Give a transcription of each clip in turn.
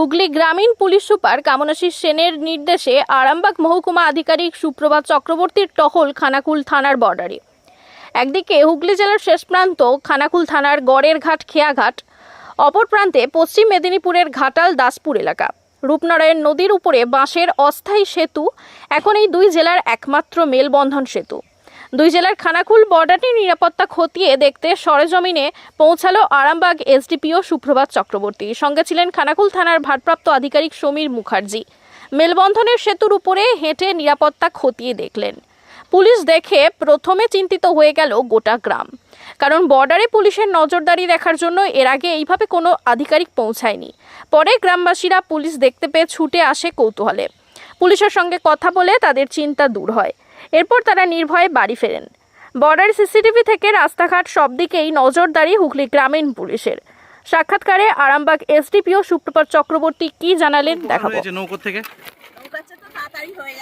হুগলি গ্রামীণ police super Kamanashi সেনের নির্দেশে আরামবাগ মহকুমা আধিকারিক সুপ্রভাত চক্রবর্তীর টহল খানাকুল থানার বর্ডারে। একদিকে হুগলি জেলার শেষ প্রান্ত খানাকুল থানার গড়ের ঘাট খেয়াঘাট অপর প্রান্তে পশ্চিম মেদিনীপুরের ঘাটাল, দাসপুর এলাকা। রূপনারায়ণ নদীর উপরে বাঁশের অস্থায়ী সেতু, এখন এই দুই জেলার একমাত্র মেলবন্ধন সেতু। দুই জেলার খানাকুল বর্ডারটির নিরাপত্তা খতিয়ে দেখতে সরেজমিনে পৌঁছালো আরামবাগ এসডিপিও সুপ্রভাত চক্রবর্তী। সঙ্গে ছিলেন খানাকুল থানার ভারপ্রাপ্ত আধিকারিক সমীর মুখার্জি। মেলবন্ধনের সেতুর উপরে হেঁটে নিরাপত্তা খতিয়ে দেখলেন। পুলিশ দেখে প্রথমে চিন্তিত হয়ে গেল গোটা গ্রাম। কারণ বর্ডারে পুলিশের নজরদারি দেখার জন্য এর আগে এইভাবে কোনো আধিকারিক পৌঁছায়নি। পরে গ্রামবাসীরা পুলিশ দেখতে পেয়ে ছুটে আসে কৌতূহলে। পুলিশের সঙ্গে কথা বলে তাদের চিন্তা দূর হয়। এরপর তারা নির্ভয়ে বাড়ি ফেরেন। বর্ডার সিসিটিভি থেকে রাস্তাঘাট সব দিকেই নজরদারি হুগলি গ্রামীণ পুলিশের। সাক্ষাৎকারে আরামবাগ এসডিপিও সুপ্রপাত চক্রবর্তী কি জানালেন দেখাবো। হয়েছে নৌকো থেকে? হয়ে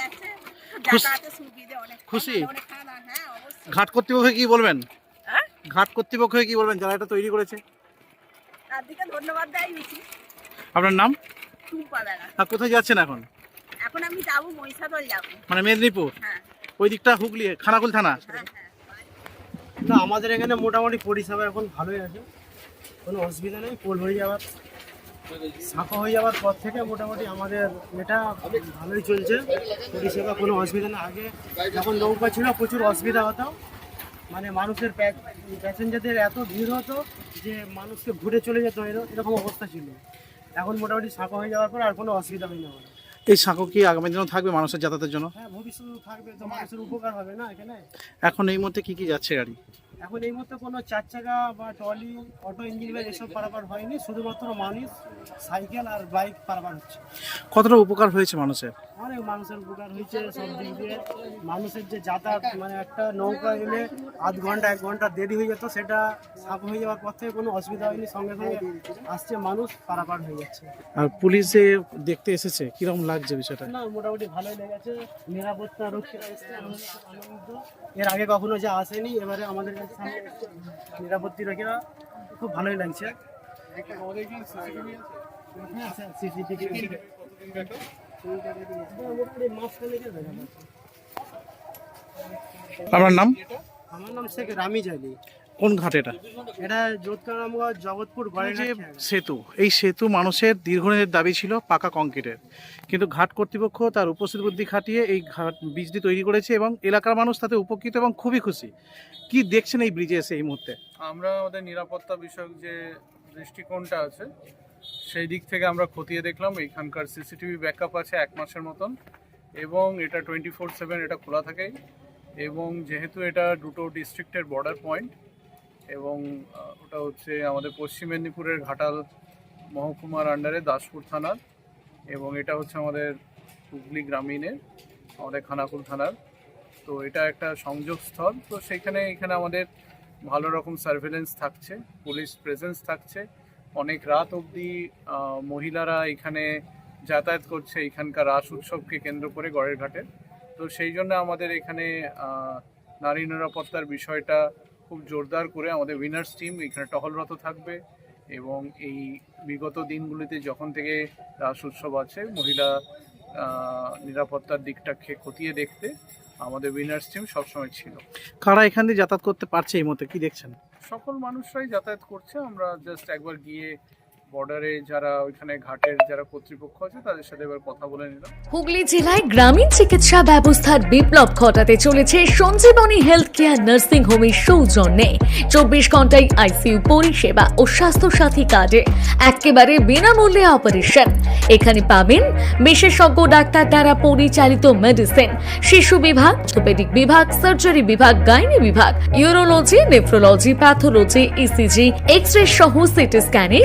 খুশি- যাতায়াতে সুবিধে অনেক খুশি? অনেক খানা হ্যাঁ অবশ্যই। ঘাট কর্তৃপক্ষকে কি বলবেন? হ্যাঁ? ঘাট কর্তৃপক্ষকে কি বলবেন? যারা এটা তৈরি করেছে? ধন্যবাদ আপনার নাম? কোথায় যাচ্ছেন এখন? এখন আমি যাব মহিষাদল যাব। মানে মেদিনীপুর? হ্যাঁ। ওই দিকটা হুগলি, খানাকুল থানা। না, আমাদের এখানে মোটামুটি পরিষেবা এখন ভালোই আছে। কোনো অসুবিধা নেই পোল হয়ে যাওয়ার সাঁকো হয়ে যাওয়ার পর থেকে মোটামুটি আমাদের এটা ভালোই চলছে। পরিষেবা কোনো অসুবিধা না আগে যখন নৌকা ছিল, প্রচুর অসুবিধা হতো। মানে মানুষের প্যাসেঞ্জারদের এত ভিড় হতো যে মানুষকে ঘুরে চলে যেত, এরকম অবস্থা ছিল। এখন মোটামুটি সাঁকো হয়ে যাওয়ার পর আর কোনো অসুবিধা হয় না। এই সাঁকো কি আগামী দিনেও থাকবে মানুষের যাতায়াতের জন্য? হ্যাঁ ভবিষ্যতে থাকবে তো মানুষের উপকার হবে না এখানে? এখন এই মুহূর্তে কি কি যাচ্ছে গাড়ি? এখন এই মুহূর্তে কোনো চার চাকা বা ট্রলি অটো ইঞ্জিন ভ্যান এসব পারাপার হয়নি শুধুমাত্র মানুষ সাইকেল আর বাইক পারাপার হচ্ছে। কতটা উপকার হয়েছে মানুষের? অনেক মানুষের উপকার হয়েছে সব দিক দিয়ে। মানুষের যে যাতায়াত মানে একটা নৌকা এলে আধ ঘণ্টা এক ঘণ্টা দেরি হয়ে যেত সেটা সাফ হয়ে যাওয়ার পর থেকে কোনো অসুবিধা হয়নি সঙ্গে সঙ্গে আসছে মানুষ পারাপার হয়ে যাচ্ছে। আর পুলিশে দেখতে এসেছে কীরকম লাগছে বিষয়টা? না মোটামুটি ভালোই লেগেছে। নিরাপত্তা রক্ষীরা এসছে আনন্দিত। এর আগে কখনো যা আসেনি এবারে আমাদের কাছে। নিরাপত্তি রেখে খুব ভালোই লাগছে। আপনার নাম আমার নাম শেখ রামি আলী কোন ঘাট এটা? জগৎপুর যে সেতু এই সেতু মানুষের দীর্ঘদিনের দাবি ছিল পাকা কংক্রিটের। কিন্তু ঘাট কর্তৃপক্ষ তার উপস্থিত বুদ্ধি খাটিয়ে এই ঘাট ব্রিজটি তৈরি করেছে এবং এলাকার মানুষ তাতে উপকৃত এবং খুবই খুশি। কি দেখছেন এই ব্রিজে এসে এই মুহূর্তে? আমরা আমাদের নিরাপত্তা বিষয়ক যে দৃষ্টিকোণটা আছে সেই দিক থেকে আমরা খতিয়ে দেখলাম। এখানকার সিসিটিভি ব্যাকআপ আছে এক মাসের মতন এবং এটা টোয়েন্টি ফোর সেভেন এটা খোলা থাকে এবং যেহেতু এটা দুটো ডিস্ট্রিক্টের বর্ডার পয়েন্ট এবং ওটা হচ্ছে আমাদের পশ্চিম মেদিনীপুরের ঘাটাল মহকুমার আন্ডারে দাসপুর থানার এবং এটা হচ্ছে আমাদের হুগলি গ্রামীণের, আমাদের খানাকুল থানার। তো এটা একটা সংযোগ স্থল। তো সেখানে, এখানে আমাদের ভালো রকম সার্ভেলেন্স থাকছে পুলিশ প্রেজেন্স থাকছে। অনেক রাত অবধি মহিলারা এখানে যাতায়াত করছে এখানকার রাস উৎসবকে কেন্দ্র করে গড়ের ঘাটে। তো সেই জন্য আমাদের এখানে নারী নিরাপত্তার বিষয়টা খুব জোরদার করে আমাদের উইনার্স টিম এখানে টহলরত থাকবে এবং এই বিগত দিনগুলিতে যখন থেকে রাস উৎসব আছে মহিলা নিরাপত্তার দিকটা খেয়ে খতিয়ে দেখতে আমাদের উইনার্স টিম সবসময় ছিল। কারা এখান দিয়ে যাতায়াত করতে পারছে এই মুহূর্তে? কি দেখছেন? সকল মানুষরাই যাতায়াত করছে। আমরা জাস্ট একবার গিয়ে বর্ডারে যারা ওইখানে ঘাটের যারা কর্তৃপক্ষ আছে, তাদের সাথে এবার কথা বলে নিলাম। হুগলি জেলায় গ্রামীণ চিকিৎসা ব্যবস্থার বিপ্লব ঘটাতে চলেছে সঞ্জীবনী হেলথ কেয়ার নার্সিং হোমের সৌজন্যে। চব্বিশ ঘন্টায় আইসিইউ পরিষেবা ও স্বাস্থ্যসাথী কার্ডে একেবারে বিনামূল্যে অপারেশন এখানে পাবেন বিশেষজ্ঞ ডাক্তার দ্বারা পরিচালিত মেডিসিন শিশু বিভাগ অর্থোপেডিক বিভাগ সার্জারি বিভাগ গাইনি বিভাগ urology nephrology pathology ECG X ray সহ সিটি স্ক্যানের